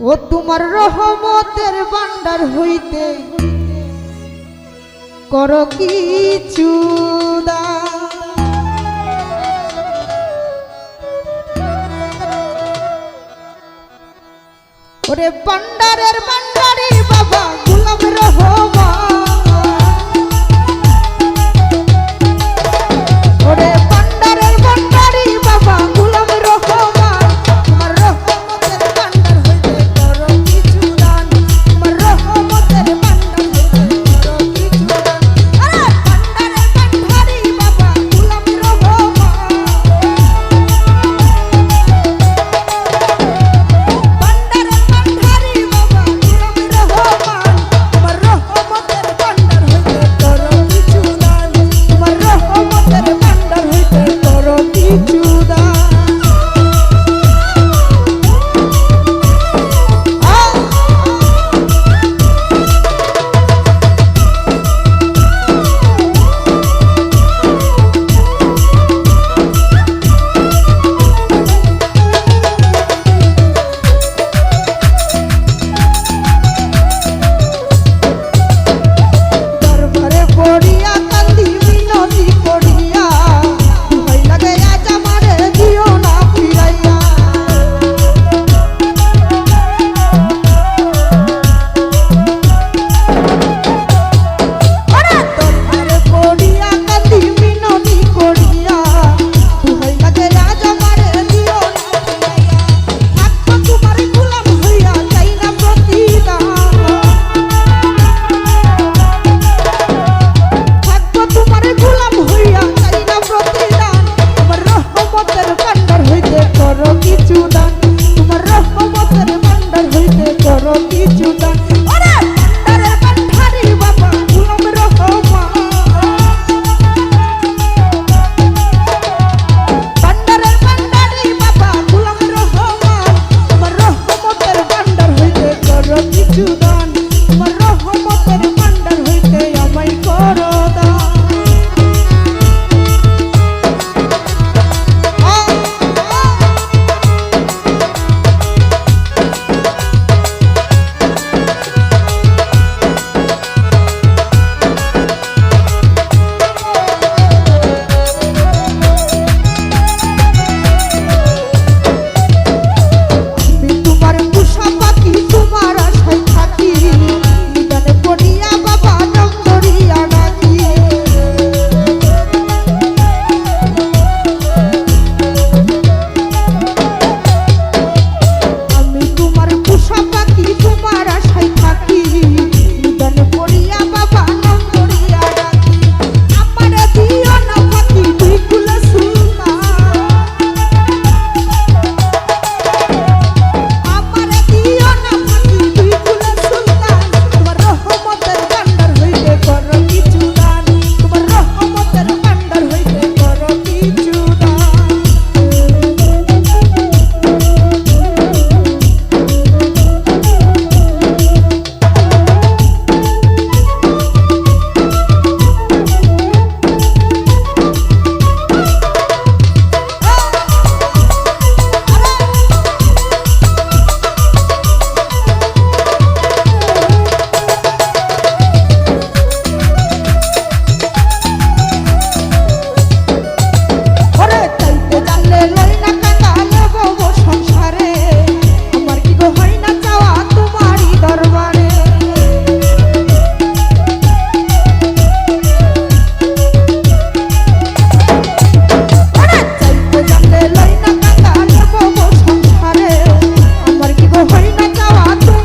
ও তোমার রহমতের ভান্ডার হইতে কর কিছু ওরে ভান্ডারের ভান্ডার ainda tá lá tá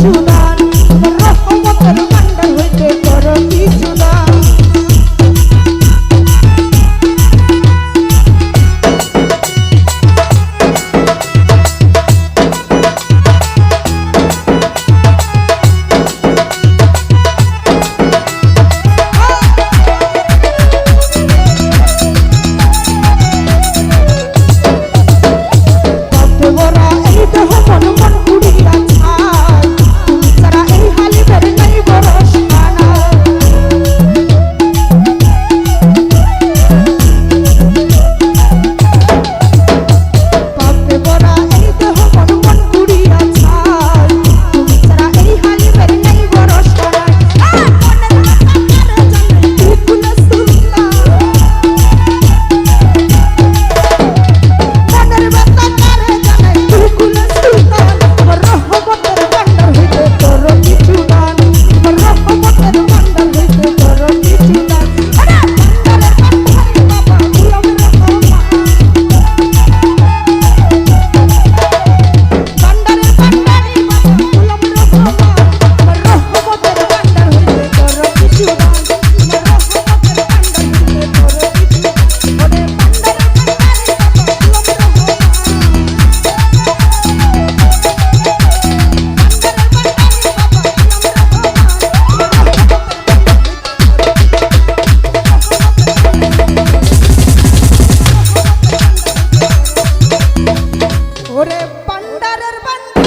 You know. குடரர் வந்து